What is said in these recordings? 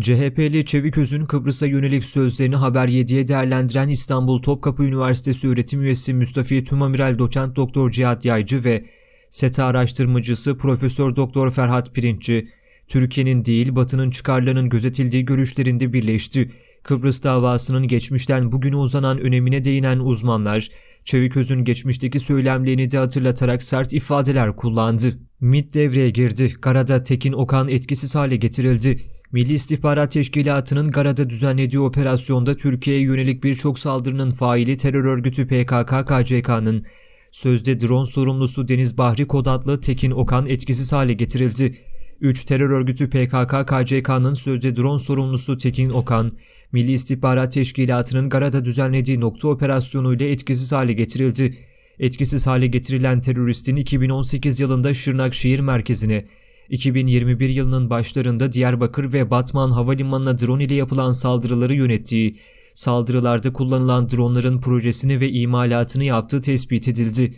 CHP'li Çeviköz'ün Kıbrıs'a yönelik sözlerini Haber 7'ye değerlendiren İstanbul Topkapı Üniversitesi öğretim üyesi Müstafi Tümamiral Doçent Doktor Cihat Yaycı ve SETA araştırmacısı Profesör Doktor Ferhat Pirinççi, Türkiye'nin değil Batı'nın çıkarlarının gözetildiği görüşlerinde birleşti. Kıbrıs davasının geçmişten bugüne uzanan önemine değinen uzmanlar, Çeviköz'ün geçmişteki söylemlerini de hatırlatarak sert ifadeler kullandı. MİT devreye girdi. Garada Tekin Okan etkisiz hale getirildi. Milli İstihbarat Teşkilatı'nın Garada düzenlediği operasyonda Türkiye'ye yönelik birçok saldırının faili terör örgütü PKK-KCK'nın sözde drone sorumlusu Deniz Bahri Kod adlı Tekin Okan etkisiz hale getirildi. 3 terör örgütü PKK-KCK'nın sözde drone sorumlusu Tekin Okan, Milli İstihbarat Teşkilatı'nın Garada düzenlediği nokta operasyonuyla etkisiz hale getirildi. Etkisiz hale getirilen teröristin 2018 yılında Şırnakşehir merkezine, 2021 yılının başlarında Diyarbakır ve Batman havalimanına drone ile yapılan saldırıları yönettiği, saldırılarda kullanılan dronların projesini ve imalatını yaptığı tespit edildi.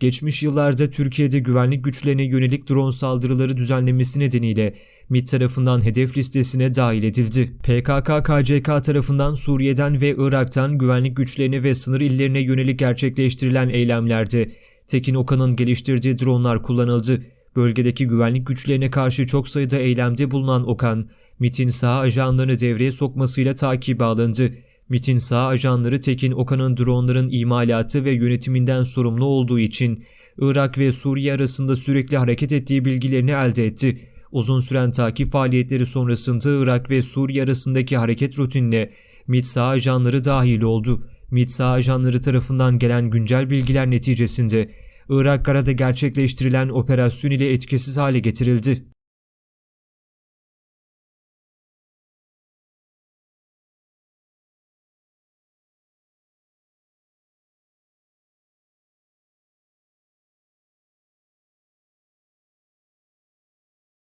Geçmiş yıllarda Türkiye'de güvenlik güçlerine yönelik drone saldırıları düzenlemesi nedeniyle MİT tarafından hedef listesine dahil edildi. PKK-KCK tarafından Suriye'den ve Irak'tan güvenlik güçlerine ve sınır illerine yönelik gerçekleştirilen eylemlerde Tekin Okan'ın geliştirdiği dronlar kullanıldı. Bölgedeki güvenlik güçlerine karşı çok sayıda eylemde bulunan Okan, MİT'in sağ ajanlarını devreye sokmasıyla takibe alındı. MİT'in sağ ajanları Tekin Okan'ın dronların imalatı ve yönetiminden sorumlu olduğu için Irak ve Suriye arasında sürekli hareket ettiği bilgilerini elde etti. Uzun süren takip faaliyetleri sonrasında Irak ve Suriye arasındaki hareket rutinine MİT sağ ajanları dahil oldu. MİT sağ ajanları tarafından gelen güncel bilgiler neticesinde Irak Gara'da gerçekleştirilen operasyon ile etkisiz hale getirildi.